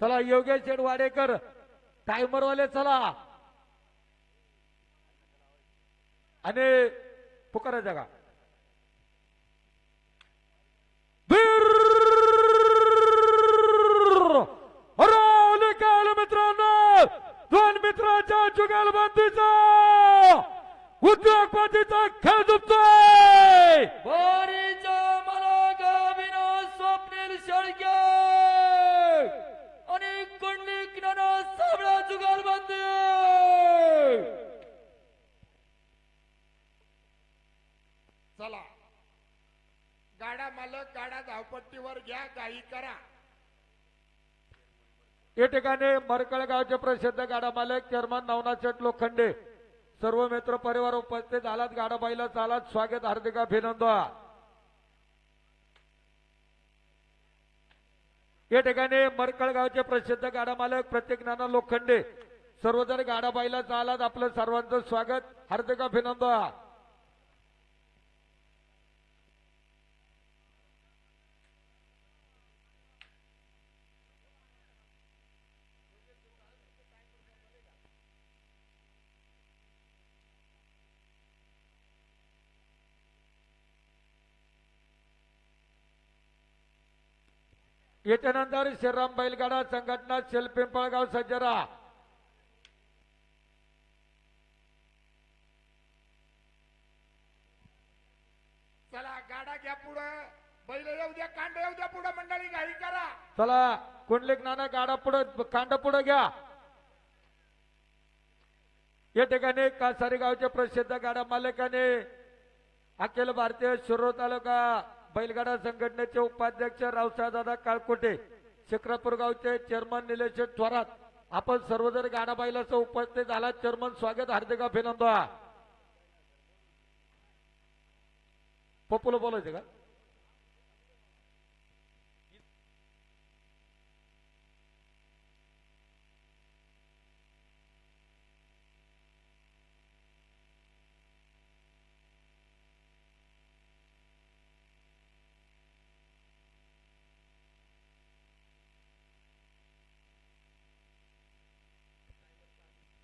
चला योगेश वाडेकर टायमर वाले चला. आणि पुकारा जगा. निकाल मित्रांनो दोन मित्रांच्या जुगालबंदीचा उद्योगपतीचा खेळ झुपतोय स्वप्नील शेळके आणि कुंडलिक नाना साबळा जुगाल बंदी चला गाडा मालक गाडा धावपट्टीवर घ्या काही करा. या ठिकाणी मरकळगावचे प्रसिद्ध गाडा मालक चेअरमन नवनाथ शेठ लोखंडे. सर्व मित्र परिवार उपस्थित झालात. गाडाबाईला चालात. स्वागत हार्दिक अभिनंदन. या ठिकाणी मरकळगावचे प्रसिद्ध गाडा मालक प्रत्येक नाना लोखंडे. सर्वजण गाडाबाईला चालात. आपलं सर्वांचं स्वागत. हार्दिक अभिनंदन. याच्यानंतर श्रीराम बैलगाडा संघटना शेलपिंपळगाव सज्जरा. चला गाडा घ्या पुढं. बैल येऊ द्या कांड येऊ द्या पुढं मंडळी घाई करा. चला कुंडलिक नाना गाडा पुढं कांड पुढं घ्या. या ठिकाणी कासारी गावचे प्रसिद्ध गाडा मालकाने अखिल भारतीय शिरो तालुका बैलगाडा संघटनेचे उपाध्यक्ष रावसाहेबदादा काळकोटे शिक्रापूर गावचे चेअरमन निलेश थोरात आपण सर्वजण गाडाबाईला उपस्थित झाला. चेअरमन स्वागत हार्दिक अभिनंदन. पप्पूला बोलायचं का?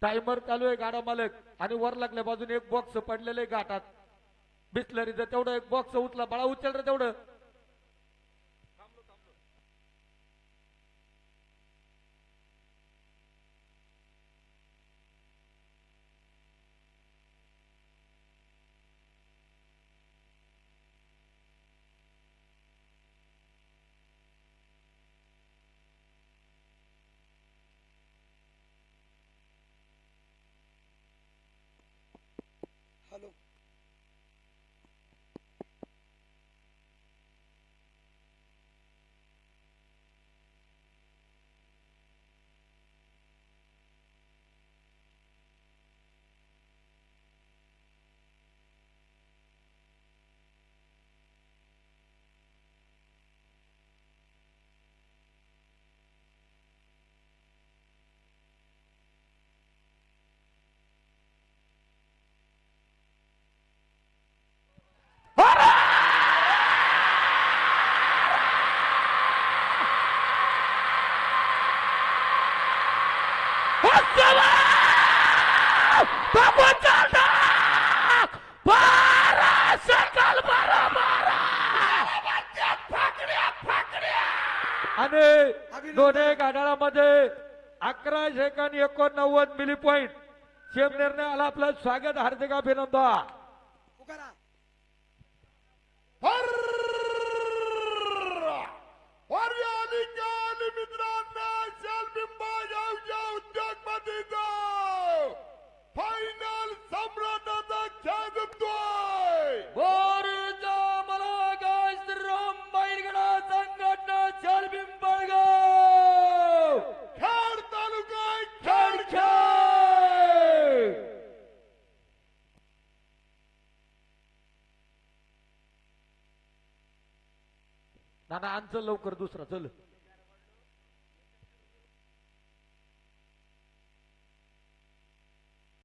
टायमर चालू आहे गाडा मालक. आणि वर लागल्या बाजूने एक बॉक्स पडलेलं आहे घाटात. बिसलरीचं तेवढं एक बॉक्स उचला बाळा उचल रे तेवढं. आणि दोन्ही अकरा सेकंद एकोणनव्वद मिली पॉईंट सेम निर्णय आला आपलं स्वागत हार्दिक अभिनंदन. नाना आमचं लवकर दुसरा चल.